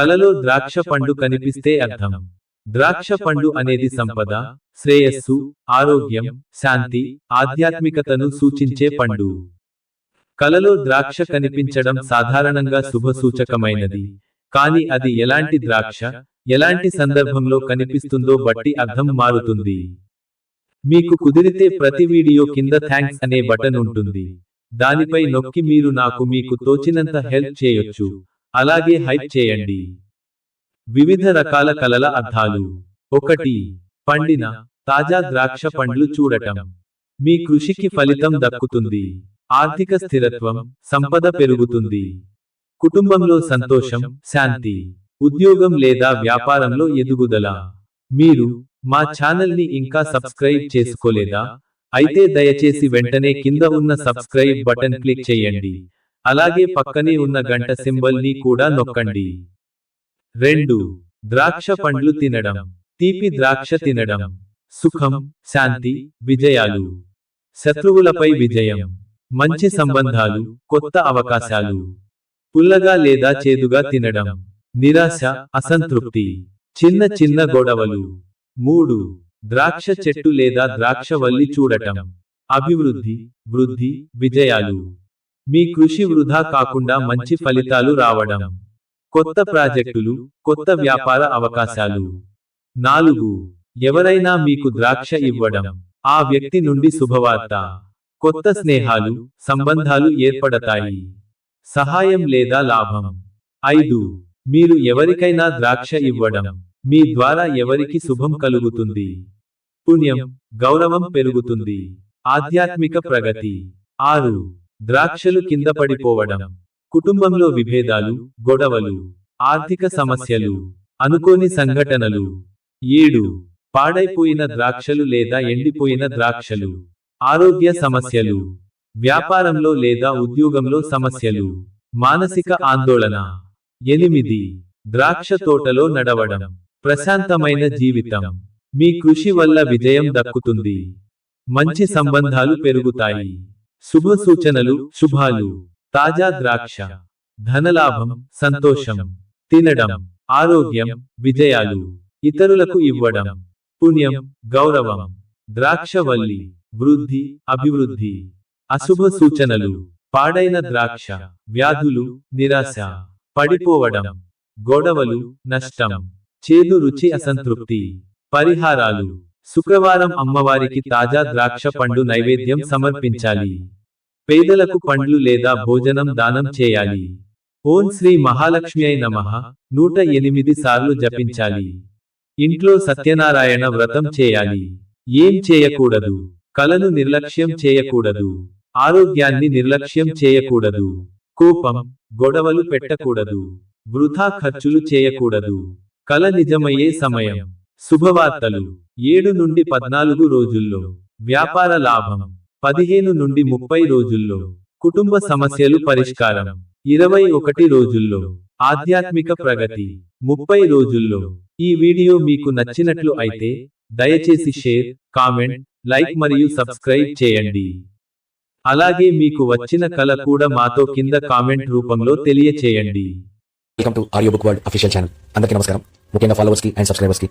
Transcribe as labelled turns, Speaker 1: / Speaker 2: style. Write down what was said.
Speaker 1: కలలో ద్రాక్ష పండు కనిపిస్తే అర్థం. ద్రాక్ష పండు అనేది సంపద శ్రేయస్సు ఆరోగ్యం శాంతి ఆధ్యాత్మికతను సూచించే పండు. కలలో ద్రాక్ష కనిపించడం సాధారణంగా శుభ సూచకమైనది కానీ అది ఎలాంటి ద్రాక్ష ఎలాంటి సందర్భంలో కనిపిస్తుందో బట్టి అర్థం మారుతుంది. మీకు కుదిరితే ప్రతి వీడియో కింద థ్యాంక్స్ అనే బటన్ ఉంటుంది. దానిపై నొక్కి మీరు నాకు మీకు తోచినంత హెల్ప్ చేయొచ్చు. అలాగే హైప్ చేయండి. వివిధ రకాల కలల అర్థాలు ఒకటి పండిన తాజా ద్రాక్ష పండ్లు చూడటం. మీ కృషికి ఫలితం దక్కుతుంది. ఆర్థిక స్థిరత్వం సంపద పెరుగుతుంది. కుటుంబంలో సంతోషం శాంతి. ఉద్యోగం లేదా వ్యాపారంలో ఎదుగుదల. మీరు మా ఛానల్ని ఇంకా సబ్స్క్రైబ్ చేసుకోలేదా? అయితే దయచేసి వెంటనే కింద ఉన్న సబ్స్క్రైబ్ బటన్ క్లిక్ చేయండి. అలాగే పక్కనే ఉన్న గంట సింబల్ని కూడా నొక్కండి. రెండు ద్రాక్ష పండ్లు తినడం. తీపి ద్రాక్ష తినడం. సుఖం శాంతి విజయాలు. శత్రువులపై విజయం. మంచి సంబంధాలు కొత్త అవకాశాలు. పుల్లగా లేదా చేదుగా తినడం. నిరాశ అసంతృప్తి. చిన్న చిన్న గొడవలు. మూడు ద్రాక్ష చెట్టు లేదా ద్రాక్ష వల్లి చూడటం. అభివృద్ధి వృద్ధి విజయాలు. మీ కృషి వృధా కాకుండా మంచి ఫలితాలు రావడం. కొత్త ప్రాజెక్టులు కొత్త వ్యాపార అవకాశాలు. నాలుగు ఎవరైనా మీకు ద్రాక్ష ఇవ్వడం. ఆ వ్యక్తి నుండి శుభవార్త. కొత్త స్నేహాలు సంబంధాలు ఏర్పడతాయి. సహాయం లేదా లాభం. ఐదు మీరు ఎవరికైనా ద్రాక్ష ఇవ్వడం. మీ ద్వారా ఎవరికి శుభం కలుగుతుంది. పుణ్యం గౌరవం పెరుగుతుంది. ఆధ్యాత్మిక ప్రగతి. ఆరు ద్రాక్షలు కింద పడిపోవడం కుటుంబంలో విభేదాలు గొడవలు ఆర్థిక సమస్యలు అనుకోని సంఘటనలు. ఏడు. పాడైపోయిన ద్రాక్షలు లేదా ఎండిపోయిన ద్రాక్షలు. ఆరోగ్య సమస్యలు. వ్యాపారంలో లేదా ఉద్యోగంలో సమస్యలు. మానసిక ఆందోళన. ఎనిమిది. ద్రాక్ష తోటలో నడవడం. ప్రశాంతమైన జీవితం. మీ కృషి వల్ల విజయం దక్కుతుంది. మంచి సంబంధాలు పెరుగుతాయి. శుభ సూచనలు శుభాలు. తాజా ద్రాక్ష. ధనలాభం సంతోషం. తినడం. ఆరోగ్యం విజయాలు. ఇతరులకు ఇవ్వడం. పుణ్యం గౌరవం. ద్రాక్షవల్లి. వృద్ధి అభివృద్ధి. అశుభ సూచనలు పాడైన ద్రాక్ష. వ్యాధులు నిరాశ. పడిపోవడం. గొడవలు నష్టం. చేదు రుచి అసంతృప్తి. పరిహారాలు. శుక్రవారం అమ్మవారికి తాజా ద్రాక్ష పండు నైవేద్యం సమర్పించాలి. పేదలకు పండ్లు లేదా భోజనం దానం చేయాలి. ఓం శ్రీ మహాలక్ష్మి నమ. నూట ఎనిమిది సార్లు జపించాలి. ఇంట్లో సత్యనారాయణ వ్రతం చేయాలి. ఏం చేయకూడదు? కలను నిర్లక్ష్యం చేయకూడదు. ఆరోగ్యాన్ని నిర్లక్ష్యం చేయకూడదు. కోపం గొడవలు పెట్టకూడదు. వృధా ఖర్చులు చేయకూడదు. కల నిజమయ్యే సమయం. శుభవార్తలు. ఏడు నుండి పద్నాలుగు రోజుల్లో. వ్యాపార లాభం. పదిహేను నుండి ముప్పై రోజుల్లో. కుటుంబ సమస్యలు పరిష్కారం. ఇరవై ఒకటి రోజుల్లో. ఆధ్యాత్మిక ప్రగతి. ముప్పై రోజుల్లో. ఈ వీడియో మీకు నచ్చినట్లు అయితే దయచేసి షేర్ కామెంట్ లైక్ మరియు సబ్స్క్రైబ్ చేయండి. అలాగే మీకు వచ్చిన కళ కూడా మాతో కింద కామెంట్ రూపంలో తెలియచేయండి.
Speaker 2: Welcome to audio book world official channel అందరికీ నమస్కారం. ముఖ్యంగా ఫాలోవర్స్కి అండ్ సబ్స్క్రైబర్స్కి.